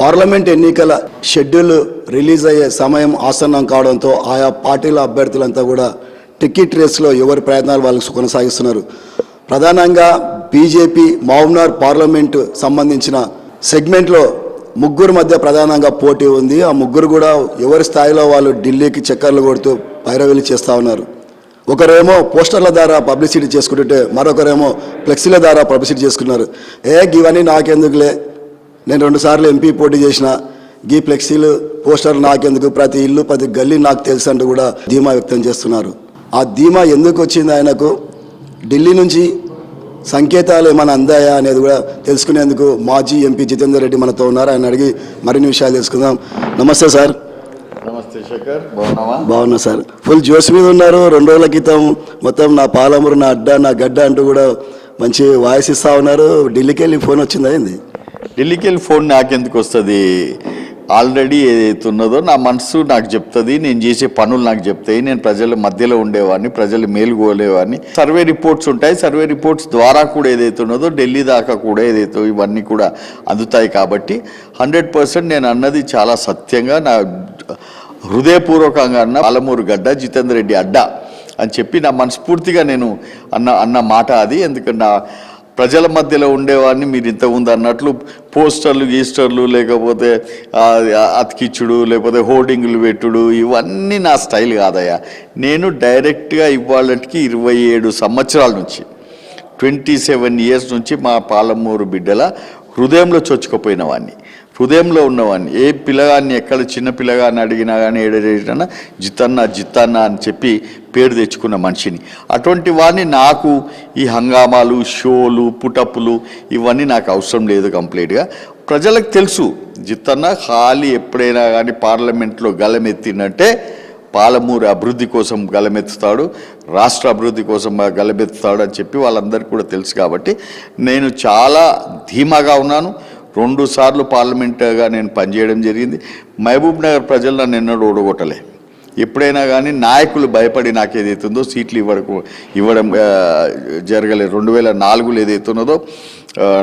Parliament ఎన్నికల schedule release అయ్యే సమయం ఆసన్నం కావడంతో ఆయా పార్టీల అభ్యర్థులంతా కూడా టికెట్ రేస్లో ఎవరి ప్రయత్నాలు వాళ్ళకి కొనసాగిస్తున్నారు. ప్రధానంగా బీజేపీ మౌమ్నార్ పార్లమెంటు సంబంధించిన సెగ్మెంట్లో ముగ్గురు మధ్య ప్రధానంగా పోటీ ఉంది. ఆ ముగ్గురు కూడా ఎవరి స్థాయిలో వాళ్ళు ఢిల్లీకి చక్కర్లు కొడుతూ పైరవీలు చేస్తూ ఉన్నారు. ఒకరేమో పోస్టర్ల ద్వారా పబ్లిసిటీ చేసుకుంటుంటే మరొకరేమో ఫ్లెక్సీల ద్వారా పబ్లిసిటీ చేసుకున్నారు. ఏ ఇవన్నీ నాకెందుకులే? నేను రెండుసార్లు ఎంపీ పోటీ చేసిన గీ ఫ్లెక్సీలు పోస్టర్లు నాకెందుకు? ప్రతి ఇల్లు ప్రతి గల్లీ నాకు తెలుసు అంటూ కూడా ధీమా వ్యక్తం చేస్తున్నారు. ఆ ధీమా ఎందుకు వచ్చింది ఆయనకు? ఢిల్లీ నుంచి సంకేతాలు ఏమైనా అందాయా అనేది కూడా తెలుసుకునేందుకు మాజీ ఎంపీ జితేందర్ రెడ్డి మనతో ఉన్నారు. ఆయన అడిగి మరిన్ని విషయాలు తెలుసుకుందాం. నమస్తే సార్. నమస్తే శేఖర్ బాగున్నావా? బాగున్నా సార్. ఫుల్ జోష్ మీద ఉన్నారు. రెండు రోజుల క్రితం మొత్తం నా పాలమూరు నా అడ్డ నా గడ్డ అంటూ కూడా మంచి వాయిస్ ఇస్తా ఉన్నారు. ఢిల్లీకి వెళ్ళి ఫోన్ వచ్చిందా ఏంది? ఢిల్లీకి వెళ్ళి ఫోన్ నాకెందుకు వస్తుంది? ఆల్రెడీ ఏదైతే ఉన్నదో నా మనసు నాకు చెప్తుంది నేను చేసే పనులు నాకు చెప్తాయి నేను ప్రజల మధ్యలో ఉండేవాడిని ప్రజలు మేలుకోలేవాడిని సర్వే రిపోర్ట్స్ ఉంటాయి సర్వే రిపోర్ట్స్ ద్వారా కూడా ఏదైతే ఉన్నదో ఢిల్లీ దాకా కూడా ఏదైతే ఇవన్నీ కూడా అందుతాయి కాబట్టి హండ్రెడ్ పర్సెంట్ నేను అన్నది చాలా సత్యంగా నా హృదయపూర్వకంగా అన్న పాలమూరు గడ్డ జితేందర్ రెడ్డి అడ్డ అని చెప్పి నా మనస్ఫూర్తిగా నేను అన్న అన్న మాట అది. ఎందుకంటే నా ప్రజల మధ్యలో ఉండేవాడిని మీరు ఇంతకుముందు అన్నట్లు పోస్టర్లు గీస్టర్లు లేకపోతే అతికిచ్చుడు లేకపోతే హోర్డింగ్లు పెట్టుడు ఇవన్నీ నా స్టైల్ కాదయ్యా. నేను డైరెక్ట్గా ఇవాళకి ఇరవై ఏడు సంవత్సరాల నుంచి ట్వంటీ సెవెన్ ఇయర్స్ నుంచి మా పాలమూరు బిడ్డల హృదయంలో చొచ్చుకుపోయిన వాడిని హృదయంలో ఉన్నవాడిని ఏ పిల్లగాన్ని ఎక్కడ చిన్న పిల్లగాన్ని అడిగినా కానీ ఏడేటన్నా జిత్తన్న జిత్తన్న అని చెప్పి పేరు తెచ్చుకున్న మనిషిని. అటువంటి వాడిని నాకు ఈ హంగామాలు షోలు పుటప్పులు ఇవన్నీ నాకు అవసరం లేదు కంప్లీట్గా. ప్రజలకు తెలుసు జిత్తన్న ఖాళీ ఎప్పుడైనా కానీ పార్లమెంట్లో గలమెత్తినట్టే పాలమూరు అభివృద్ధి కోసం గలమెత్తుతాడు రాష్ట్ర అభివృద్ధి కోసం గలమెత్తుతాడు అని చెప్పి వాళ్ళందరికీ కూడా తెలుసు కాబట్టి నేను చాలా ధీమాగా ఉన్నాను. రెండు సార్లు పార్లమెంటుగా నేను పనిచేయడం జరిగింది. మహబూబ్ నగర్ ప్రజలు నన్ను ఎన్నడూ ఓడగొట్టలే ఎప్పుడైనా కానీ నాయకులు భయపడి నాకు ఏదైతుందో సీట్లు ఇవ్వడకు ఇవ్వడం జరగలేదు రెండు వేల నాలుగులో ఏదైతున్నదో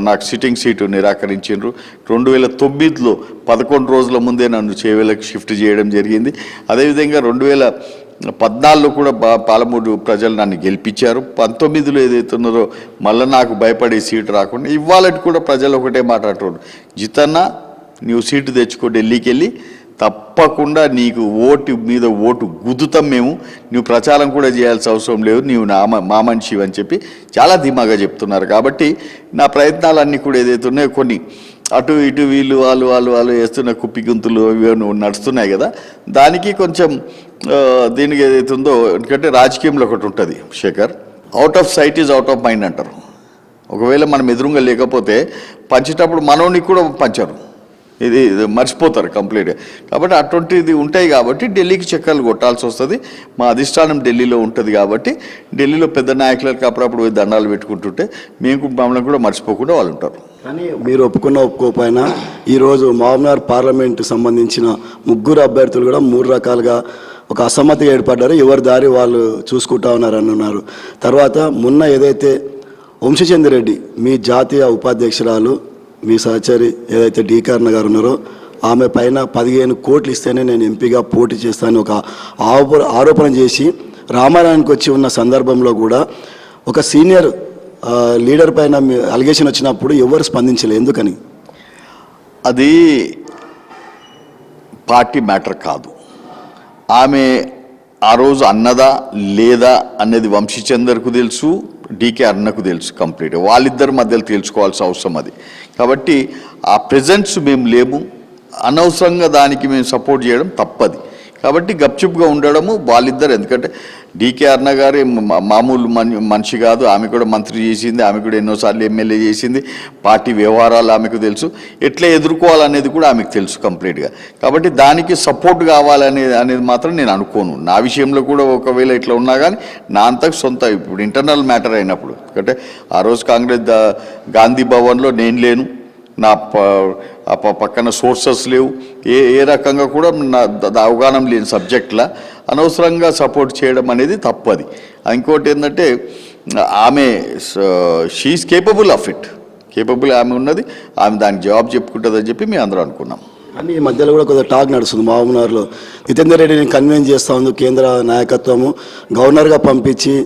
నాకు సిట్టింగ్ సీటు నిరాకరించారు రెండు వేల తొమ్మిదిలో పదకొండు రోజుల ముందే నన్ను చేవేలకు షిఫ్ట్ చేయడం జరిగింది. అదేవిధంగా రెండు వేల పద్నాలుగులో కూడా బా పాలమూరు ప్రజలు నన్ను గెలిపించారు. పంతొమ్మిదిలో ఏదైతున్నదో మళ్ళీ నాకు భయపడే సీటు రాకుండా ఇవ్వాలంటే కూడా ప్రజలు ఒకటే మాట్లాడుతున్నారు జితన్న నువ్వు సీటు తెచ్చుకో ఢిల్లీకి వెళ్ళి తప్పకుండా నీకు ఓటు మీద ఓటు గుద్దుతాం మేము. నువ్వు ప్రచారం కూడా చేయాల్సిన అవసరం లేదు. నీవు నా మా మనిషి అని చెప్పి చాలా ధీమాగా చెప్తున్నారు. కాబట్టి నా ప్రయత్నాలన్నీ కూడా ఏదైతే ఉన్నాయో కొన్ని అటు ఇటు వీళ్ళు వాళ్ళు వాళ్ళు వాళ్ళు వేస్తున్న కుప్పి గుంతులు ఇవి నడుస్తున్నాయి కదా. దానికి కొంచెం దీనికి ఏదైతే ఉందో ఎందుకంటే రాజకీయంలో ఒకటి ఉంటుంది Shekhar. Out of sight is out of mind అంటారు. ఒకవేళ మనం ఎదురుగా లేకపోతే పంచేటప్పుడు మనోనికి కూడా పంచరు. ఇది మర్చిపోతారు కంప్లీట్గా. కాబట్టి అటువంటిది ఉంటాయి కాబట్టి ఢిల్లీకి చక్కర్లు కొట్టాల్సి వస్తుంది. మా అధిష్టానం ఢిల్లీలో ఉంటుంది కాబట్టి ఢిల్లీలో పెద్ద నాయకులకు అప్పుడప్పుడు దండాలు పెట్టుకుంటుంటే మేము మమ్మల్ని కూడా మర్చిపోకుండా వాళ్ళు ఉంటారు. కానీ మీరు ఒప్పుకున్న ఒప్పుకోకపోయినా ఈరోజు మహబూబ్నగర్ పార్లమెంట్ సంబంధించిన ముగ్గురు అభ్యర్థులు కూడా మూడు రకాలుగా ఒక అసమ్మతి ఏర్పడ్డారు. ఎవరి దారి వాళ్ళు చూసుకుంటా ఉన్నారని ఉన్నారు తర్వాత మొన్న ఏదైతే వంశచంద్ర రెడ్డి మీ జాతీయ ఉపాధ్యక్షురాలు మీ సహచరి ఏదైతే డీకర్ణ గారు ఉన్నారో ఆమె పైన పదిహేను కోట్లు ఇస్తేనే నేను ఎంపీగా పోటీ చేస్తాను ఒక ఆరోప ఆరోపణ చేసి రామారాయణకి వచ్చి ఉన్న సందర్భంలో కూడా ఒక సీనియర్ లీడర్ పైన అలిగేషన్ వచ్చినప్పుడు ఎవరు స్పందించలేదు ఎందుకని? అది పార్టీ మ్యాటర్ కాదు. ఆమె ఆ రోజు అన్నదా లేదా అనేది వంశీచందర్కు తెలుసు. డీకే అన్నకు తెలుసు కంప్లీట్. వాళ్ళిద్దరి మధ్యలో తెలుసుకోవాల్సిన అవసరం అది. కాబట్టి ఆ ప్రెజెంట్స్ మేము లేము. అనవసరంగా దానికి మేము సపోర్ట్ చేయడం తప్పది. కాబట్టి గప్చుప్గా ఉండడము వాళ్ళిద్దరు. ఎందుకంటే డీకే అన్న గారి మా- మామూలు మనిషి కాదు. ఆమె కూడా మంత్రి చేసింది. ఆమె కూడా ఎన్నోసార్లు ఎమ్మెల్యే చేసింది. పార్టీ వ్యవహారాలు ఆమెకు తెలుసు. ఎట్లా ఎదుర్కోవాలనేది కూడా ఆమెకు తెలుసు కంప్లీట్గా. కాబట్టి దానికి సపోర్ట్ కావాలనే అనేది మాత్రం నేను అనుకోను. నా విషయంలో కూడా ఒకవేళ ఇట్లా ఉన్నా కానీ నా అంతకు సొంత ఇప్పుడు ఇంటర్నల్ మ్యాటర్ అయినప్పుడు. ఎందుకంటే ఆ రోజు కాంగ్రెస్ గాంధీ భవన్లో నేను లేను. నా ప- పక్కన సోర్సెస్ లేవు. ఏ ఏ రకంగా కూడా నా ద- అవగాహన లేని సబ్జెక్ట్లా అనవసరంగా సపోర్ట్ చేయడం అనేది తప్పది. ఇంకోటి ఏంటంటే ఆమె she is capable of it capable ఆమె ఉన్నది. ఆమె దానికి జవాబు చెప్పుకుంటుందని చెప్పి మేము అందరం అనుకున్నాం. కానీ ఈ మధ్యలో కూడా కొద్దిగా టాక్ నడుస్తుంది మహబూబ్నగర్లో జితేందర్ రెడ్డిని కన్విన్స్ చేస్తా ఉంది కేంద్ర నాయకత్వము. గవర్నర్గా పంపించి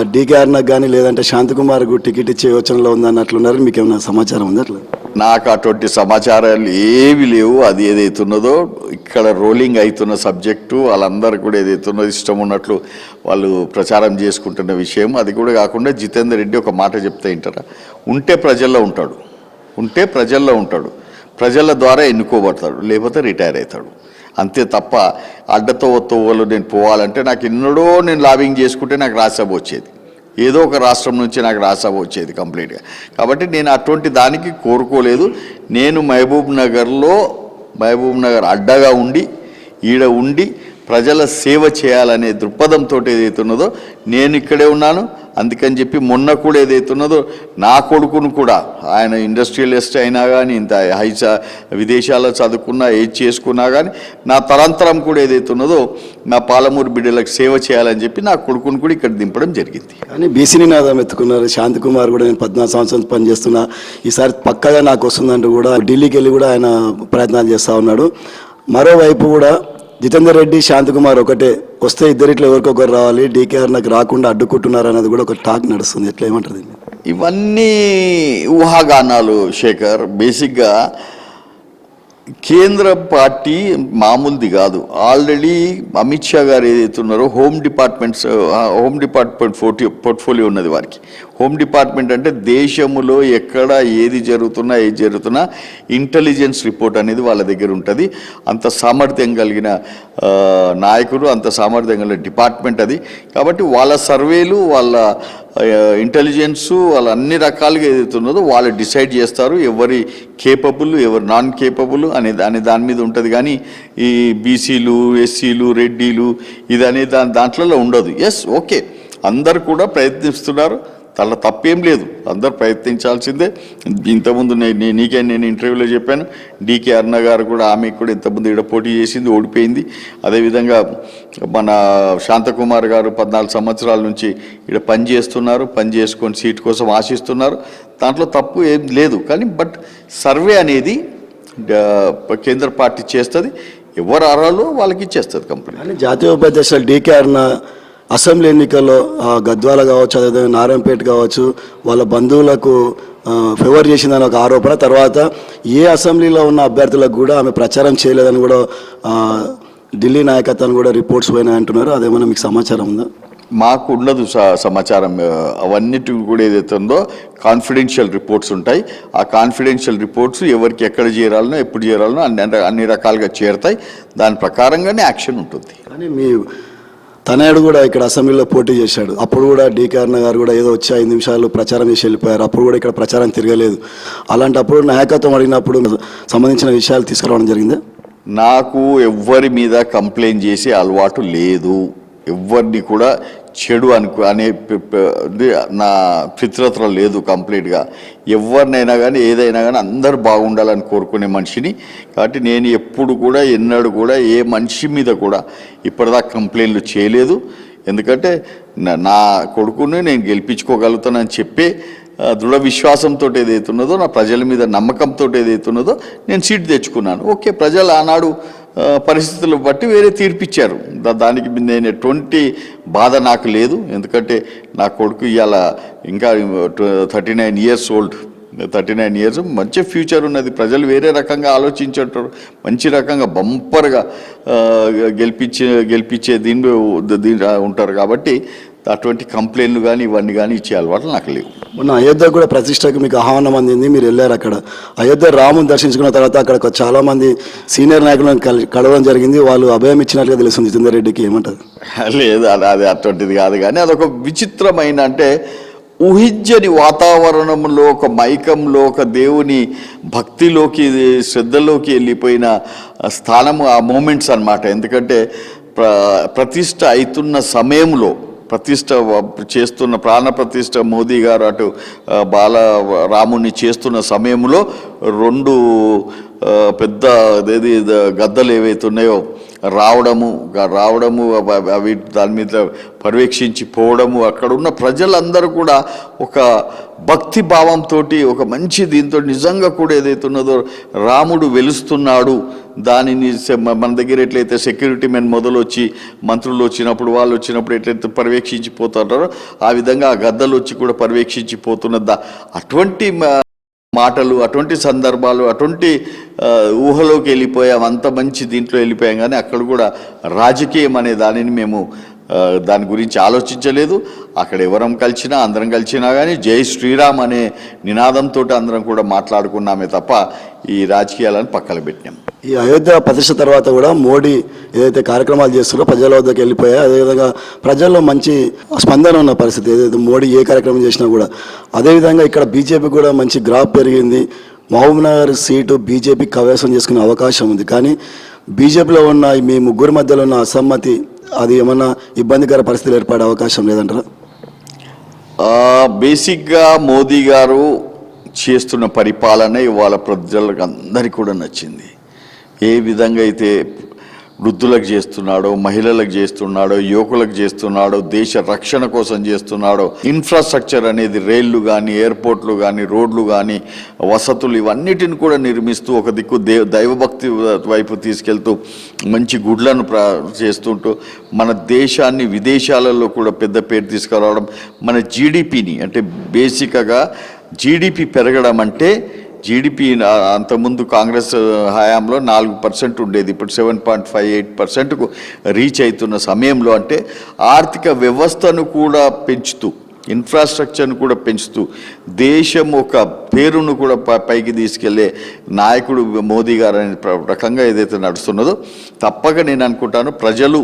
డీకేఆర్నకు కానీ లేదంటే శాంతికుమార్కు టికెట్ ఇచ్చే యోచనలో ఉందన్నట్లున్నారు. మీకు ఏమైనా సమాచారం ఉంది అట్లా నాకు అటువంటి సమాచారాలు ఏవి లేవు. అది ఏదైతున్నదో ఇక్కడ రోలింగ్ అవుతున్న సబ్జెక్టు వాళ్ళందరూ కూడా ఏదైతున్నదో ఇష్టం ఉన్నట్లు వాళ్ళు ప్రచారం చేసుకుంటున్న విషయం. అది కూడా కాకుండా జితేందర్ రెడ్డి ఒక మాట చెప్తే వింటారా ఉంటే ప్రజల్లో ఉంటాడు. ఉంటే ప్రజల్లో ఉంటాడు. ప్రజల ద్వారా ఎన్నుకోబడతాడు. లేకపోతే రిటైర్ అవుతాడు. అంతే తప్ప అడ్డతో తోవలు నేను పోవాలంటే నాకు ఎన్నడో నేను లాబింగ్ చేసుకుంటే నాకు రాజ్యసభ వచ్చేది. ఏదో ఒక రాష్ట్రం నుంచి నాకు రాజ్యసభ వచ్చేది కంప్లీట్గా. కాబట్టి నేను అటువంటి దానికి కోరుకోలేదు. నేను మహబూబ్ నగర్లో మహబూబ్ నగర్ అడ్డగా ఉండి ఈడ ఉండి ప్రజల సేవ చేయాలనే దృక్పథంతో ఏదైతే ఉన్నదో నేను ఇక్కడే ఉన్నాను. అందుకని చెప్పి మొన్న కూడా ఏదైతే ఉన్నదో నా కొడుకును కూడా ఆయన ఇండస్ట్రియలిస్ట్ అయినా కానీ ఇంత హై విదేశాల్లో చదువుకున్నా ఏది చేసుకున్నా కానీ నా తరంతరం కూడా ఏదైతున్నదో నా పాలమూరు బిడ్డలకు సేవ చేయాలని చెప్పి నా కొడుకును కూడా ఇక్కడ దింపడం జరిగింది. కానీ బీసీని నాదం ఎత్తుకున్నారు. శాంతికుమార్ కూడా నేను పద్నాలుగు సంవత్సరాలు పనిచేస్తున్నా. ఈసారి పక్కగా నాకు వస్తుందంటూ కూడా ఢిల్లీకి వెళ్ళి కూడా ఆయన ప్రయత్నాలు చేస్తూ ఉన్నాడు. మరోవైపు కూడా జితేందర్ రెడ్డి శాంతికుమార్ ఒకటే. వస్తే ఇద్దరిట్లో ఎవరికొకరు రావాలి. డీకేఆర్ నాకు రాకుండా అడ్డుకుంటున్నారు అనేది కూడా ఒక టాక్ నడుస్తుంది. ఎట్లా ఏమంటారు ఇవన్నీ ఊహాగానాలు శేఖర్. బేసిక్గా కేంద్ర పార్టీ మామూలుది కాదు. ఆల్రెడీ అమిత్ షా గారు ఏదైతే ఉన్నారో హోమ్ డిపార్ట్మెంట్స్ హోమ్ డిపార్ట్మెంట్ పోర్టి పోర్ట్ఫోలియో ఉన్నది వారికి. హోమ్ డిపార్ట్మెంట్ అంటే దేశములో ఎక్కడ ఏది జరుగుతున్నా ఏది జరుగుతున్నా ఇంటెలిజెన్స్ రిపోర్ట్ అనేది వాళ్ళ దగ్గర ఉంటుంది. అంత సామర్థ్యం కలిగిన నాయకులు నాయకుడు అంత సామర్థ్యం కలిగిన డిపార్ట్మెంట్ అది. కాబట్టి వాళ్ళ సర్వేలు వాళ్ళ ఇంటెలిజెన్సు వాళ్ళ అన్ని రకాలుగా ఏదైతే ఉన్నదో వాళ్ళు డిసైడ్ చేస్తారు ఎవరి కేపబుల్ ఎవరు నాన్ కేపబుల్ అనే అనే దాని మీద ఉంటుంది. కానీ ఈ బీసీలు ఎస్సీలు రెడ్డీలు ఇది అనే దాని దాంట్లో ఉండదు. ఎస్ ఓకే అందరు కూడా ప్రయత్నిస్తున్నారు. తన తప్పేం లేదు. అందరు ప్రయత్నించాల్సిందే. ఇంతకుముందు నేను నీకే నేను ఇంటర్వ్యూలో చెప్పాను. డీకే అరుణ గారు కూడా ఆమె కూడా ఇంతకుముందు ఇక్కడ పోటీ చేసింది ఓడిపోయింది. అదేవిధంగా మన శాంతకుమార్ గారు పద్నాలుగు సంవత్సరాల నుంచి ఇక్కడ పని చేస్తున్నారు. పని చేసుకొని సీట్ కోసం ఆశిస్తున్నారు. దాంట్లో తప్పు ఏం లేదు. కానీ బట్ సర్వే అనేది కేంద్ర పార్టీ చేస్తుంది. ఎవరు అర్హాలో వాళ్ళకి ఇచ్చేస్తుంది కంపెనీ. జాతీయ ఉపాధ్యక్షులు డీకే అరుణ అసెంబ్లీ ఎన్నికల్లో గద్వాల కావచ్చు అదేవిధంగా నారాయణపేట కావచ్చు వాళ్ళ బంధువులకు ఫేవర్ చేసిందని ఒక ఆరోపణ. తర్వాత ఏ అసెంబ్లీలో ఉన్న అభ్యర్థులకు కూడా ఆమె ప్రచారం చేయలేదని కూడా ఢిల్లీ నాయకత్వాన్ని కూడా రిపోర్ట్స్ పోయినాయి అంటున్నారు. అదేమన్నా మీకు సమాచారం ఉందా? మాకు ఉండదు స- సమాచారం. అవన్నిటి కూడా ఏదైతే ఉందో కాన్ఫిడెన్షియల్ రిపోర్ట్స్ ఉంటాయి. ఆ కాన్ఫిడెన్షియల్ రిపోర్ట్స్ ఎవరికి ఎక్కడ చేరాలనో ఎప్పుడు చేరాలనో అన్ని అన్ని రకాలుగా చేరుతాయి. దాని ప్రకారంగానే యాక్షన్ ఉంటుంది. కానీ మీ తనయుడు కూడా ఇక్కడ అసెంబ్లీలో పోటీ చేశాడు. అప్పుడు కూడా డీకే గారు కూడా ఏదో వచ్చి ఐదు నిమిషాలు ప్రచారం చేసి వెళ్ళిపోయారు. అప్పుడు కూడా ఇక్కడ ప్రచారం తిరగలేదు. అలాంటప్పుడు నాయకత్వం అడిగినప్పుడు సంబంధించిన విషయాలు తీసుకురావడం జరిగింది? నాకు ఎవ్వరి మీద కంప్లైంట్ చేసే అలవాటు లేదు. ఎవరిని కూడా చెడు అనుకు అనే నా ఫిత్రతలో లేదు కంప్లీట్గా. ఎవరినైనా కానీ ఏదైనా కానీ అందరు బాగుండాలని కోరుకునే మనిషిని. కాబట్టి నేను ఎప్పుడు కూడా ఎన్నడూ కూడా ఏ మనిషి మీద కూడా ఇప్పటిదాకా కంప్లైంట్లు చేయలేదు. ఎందుకంటే నా- నా కొడుకుని నేను గెలిపించుకోగలుగుతానని చెప్పే దృఢ విశ్వాసంతో ఏదైతున్నదో నా ప్రజల మీద నమ్మకంతో ఏదైతున్నదో నేను సీట్ తెచ్చుకున్నాను. ఓకే ప్రజలు ఆనాడు పరిస్థితులు బట్టి వేరే తీర్పిచ్చారు. దానికి మీద నేను ఎటువంటి బాధ నాకు లేదు. ఎందుకంటే నా కొడుకు ఇవాళ ఇంకా thirty nine years old. Thirty nine years మంచి ఫ్యూచర్ ఉన్నది. ప్రజలు వేరే రకంగా ఆలోచించేటారు మంచి రకంగా బంపర్గా గెలిపించే గెలిపించే దీని దీని ఉంటారు కాబట్టి అటువంటి కంప్లైంట్లు కానీ ఇవన్నీ కానీ ఇచ్చే అలవాట్లు నాకు లేవు. మొన్న అయోధ్య కూడా ప్రతిష్టకు మీకు ఆహ్వానం అందింది మీరు వెళ్ళారు అక్కడ. అయోధ్య రాముని దర్శించుకున్న తర్వాత అక్కడ చాలామంది సీనియర్ నాయకులను కలవడం జరిగింది. వాళ్ళు అభయం ఇచ్చినట్లుగా తెలుస్తుంది జితేందర్ రెడ్డికి ఏమంటారు? లేదు అది అది అటువంటిది కాదు కానీ అదొక విచిత్రమైన అంటే ఊహించని వాతావరణంలో ఒక మైకంలో ఒక దేవుని భక్తిలోకి శ్రద్ధలోకి వెళ్ళిపోయిన స్థానము ఆ మూమెంట్స్ అన్నమాట. ఎందుకంటే ప్ర ప్రతిష్ట అవుతున్న సమయంలో ప్రతిష్ట చేస్తున్న ప్రాణ ప్రతిష్ట మోదీ గారు అటు బాల రాముని చేస్తున్న సమయంలో రెండు పెద్ద అదేది గద్దలు ఏవైతే ఉన్నాయో రావడము రావడము అవి దాని మీద పర్యవేక్షించి పోవడము అక్కడున్న ప్రజలందరూ కూడా ఒక భక్తి భావంతో ఒక మంచి దీంతో నిజంగా కూడా ఏదైతే ఉన్నదో రాముడు వెలుస్తున్నాడు. దానిని మన దగ్గర ఎట్లయితే సెక్యూరిటీ మెన్ మొదలు వచ్చి మంత్రులు వచ్చినప్పుడు వాళ్ళు వచ్చినప్పుడు ఎట్లయితే పర్యవేక్షించి పోతుంటారో ఆ విధంగా ఆ గద్దలు వచ్చి కూడా పర్యవేక్షించి పోతున్న దా- అటువంటి మాటలు అటువంటి సందర్భాలు అటువంటి ఊహలోకి వెళ్ళిపోయాం అంత మంచి దీంట్లో వెళ్ళిపోయాం. కానీ అక్కడ కూడా రాజకీయం అనే దానిని మేము దాని గురించి ఆలోచించలేదు. అక్కడ ఎవరం కలిసినా అందరం కలిసినా కానీ జై శ్రీరామ్ అనే నినాదంతో అందరం కూడా మాట్లాడుకున్నామే తప్ప ఈ రాజకీయాలను పక్కన పెట్టినాం. ఈ అయోధ్య ప్రతిష్ట తర్వాత కూడా మోడీ ఏదైతే కార్యక్రమాలు చేస్తున్నారో ప్రజల వద్దకు వెళ్ళిపోయాయి. అదేవిధంగా ప్రజల్లో మంచి స్పందన ఉన్న పరిస్థితి ఏదైతే మోడీ ఏ కార్యక్రమం చేసినా కూడా అదేవిధంగా ఇక్కడ బీజేపీ కూడా మంచి గ్రాఫ్ పెరిగింది. మహబూబ్నగర్ సీటు బీజేపీ కవేశం చేసుకునే అవకాశం ఉంది. కానీ బీజేపీలో ఉన్న మీ ముగ్గురు మధ్యలో ఉన్న అసమ్మతి అది ఏమన్నా ఇబ్బందికర పరిస్థితులు ఏర్పడే అవకాశం లేదంటారా? బేసిక్గా మోదీ గారు చేస్తున్న పరిపాలన ఇవాళ ప్రజలకు అందరికీ కూడా నచ్చింది. ఏ విధంగా అయితే వృద్ధులకు చేస్తున్నాడో మహిళలకు చేస్తున్నాడో యువకులకు చేస్తున్నాడో దేశ రక్షణ కోసం చేస్తున్నాడో ఇన్ఫ్రాస్ట్రక్చర్ అనేది రైళ్ళు కానీ ఎయిర్పోర్ట్లు కానీ రోడ్లు కానీ వసతులు ఇవన్నిటిని కూడా నిర్మిస్తూ ఒక దిక్కు దే దైవభక్తి వైపు తీసుకెళ్తూ మంచి గుడ్లను ప్ర చేస్తుంటూ మన దేశాన్ని విదేశాలలో కూడా పెద్ద పేరు తీసుకురావడం మన జీడిపిని అంటే బేసిక్గా జీడిపి పెరగడం అంటే జీడిపి అంతకుముందు కాంగ్రెస్ హయాంలో నాలుగు పర్సెంట్ ఉండేది. ఇప్పుడు సెవెన్ పాయింట్ ఫైవ్ ఎయిట్ పర్సెంట్కు రీచ్ అవుతున్న సమయంలో అంటే ఆర్థిక వ్యవస్థను కూడా పెంచుతూ ఇన్ఫ్రాస్ట్రక్చర్ను కూడా పెంచుతూ దేశం ఒక పేరును కూడా పైకి తీసుకెళ్ళే నాయకుడు మోదీ గారు అనే రకంగా ఏదైతే నడుస్తున్నదో తప్పక నేను అనుకుంటాను ప్రజలు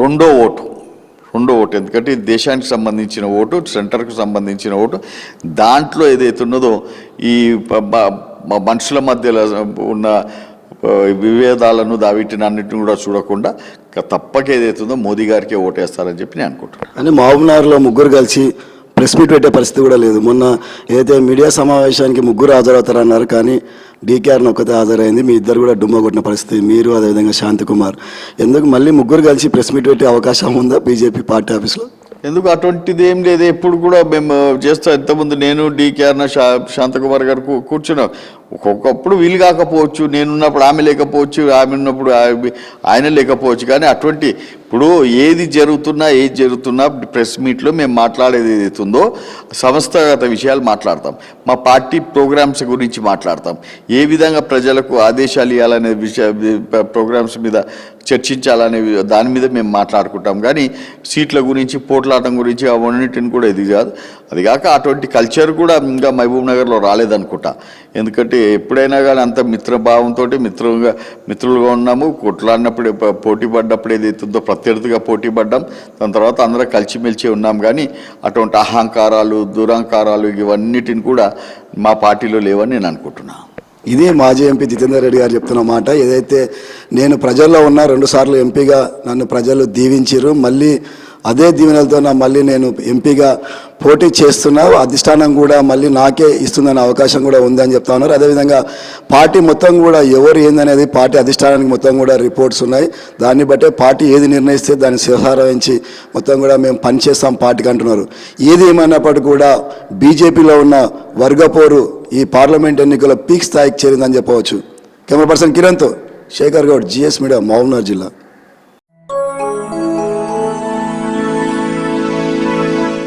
రెండో ఓటు రెండో ఓటు. ఎందుకంటే దేశానికి సంబంధించిన ఓటు సెంటర్కు సంబంధించిన ఓటు. దాంట్లో ఏదైతే ఉన్నదో ఈ మనుషుల మధ్యలో ఉన్న విభేదాలను దావిటిని అన్నిటిని కూడా చూడకుండా తప్పక ఏదైతే ఉందో మోదీ గారికే ఓటేస్తారని చెప్పి నేను అనుకుంటున్నాను. అంటే మహబూబ్నగర్లో ముగ్గురు కలిసి ప్రెస్ మీట్ పెట్టే పరిస్థితి కూడా లేదు. మొన్న ఏదైతే మీడియా సమావేశానికి ముగ్గురు హాజరవుతారన్నారు కానీ డీకేఆర్ని ఒక్కతే హాజరైంది మీ ఇద్దరు కూడా డుమ్మ కొట్టిన పరిస్థితి మీరు అదేవిధంగా శాంతికుమార్ ఎందుకు మళ్ళీ ముగ్గురు కలిసి ప్రెస్ మీట్ పెట్టే అవకాశం ఉందా బీజేపీ పార్టీ ఆఫీస్లో? ఎందుకు అటువంటిది ఏం లేదు ఎప్పుడు కూడా మేము చేస్తాం ఇంతకుముందు నేను డీకేఆర్న శా శాంతకుమార్ గారు కూర్చున్నాం. ఒక్కొక్కప్పుడు వీలు కాకపోవచ్చు నేనున్నప్పుడు ఆమె లేకపోవచ్చు ఆమె ఉన్నప్పుడు ఆయన లేకపోవచ్చు. కానీ అటువంటి ఇప్పుడు ఏది జరుగుతున్నా ఏది జరుగుతున్నా ప్రెస్ మీట్లో మేము మాట్లాడేది ఏదైతుందో ఉందో సంస్థాగత విషయాలు మాట్లాడతాం. మా పార్టీ ప్రోగ్రామ్స్ గురించి మాట్లాడతాం. ఏ విధంగా ప్రజలకు ఆదేశాలు ఇవ్వాలనే విషయ ప్రోగ్రామ్స్ మీద చర్చించాలనే దాని మీద మేము మాట్లాడుకుంటాం. కానీ సీట్ల గురించి పోట్లాటం గురించి అవన్నిటిని కూడా ఇది కాదు. అది కాక అటువంటి కల్చర్ కూడా ఇంకా మహబూబ్ నగర్లో రాలేదనుకుంటా. ఎందుకంటే ఎప్పుడైనా కానీ అంత మిత్రభావంతో మిత్రులుగా మిత్రులుగా ఉన్నాము. కొట్లాడినప్పుడు పోటీ పడ్డప్పుడు ఏదైతుందో ప్రత్యర్థిగా పోటీ పడ్డాం. దాని తర్వాత అందరం కలిసిమెలిసి ఉన్నాం. కానీ అటువంటి అహంకారాలు దురహంకారాలు ఇవన్నిటిని కూడా మా పార్టీలో లేవని నేను అనుకుంటున్నాను ఇదే మాజీ ఎంపీ జితేందర్ రెడ్డి గారు చెప్తున్న మాట. ఏదైతే నేను ప్రజల్లో ఉన్న రెండు సార్లు ఎంపీగా నన్ను ప్రజలు దీవించారు మళ్ళీ అదే దీవెనలతో నా మళ్ళీ నేను ఎంపీగా పోటీ చేస్తున్నావు అధిష్టానం కూడా మళ్ళీ నాకే ఇస్తుందనే అవకాశం కూడా ఉందని చెప్తా ఉన్నారు. అదేవిధంగా పార్టీ మొత్తం కూడా ఎవరు ఏందనేది పార్టీ అధిష్టానానికి మొత్తం కూడా రిపోర్ట్స్ ఉన్నాయి. దాన్ని బట్టే పార్టీ ఏది నిర్ణయిస్తే దాన్ని శిరసారహించి మొత్తం కూడా మేము పనిచేస్తాం పార్టీకి అంటున్నారు. ఏది ఏమైనప్పటికీ కూడా బీజేపీలో ఉన్న వర్గపోరు ఈ పార్లమెంట్ ఎన్నికల పీక్ స్థాయికి చేరిందని చెప్పవచ్చు. కెమెరా పర్సన్ కిరణ్తో శేఖర్ గౌడ్ జిఎస్ మీడియా మహబూబ్నగర్ జిల్లా.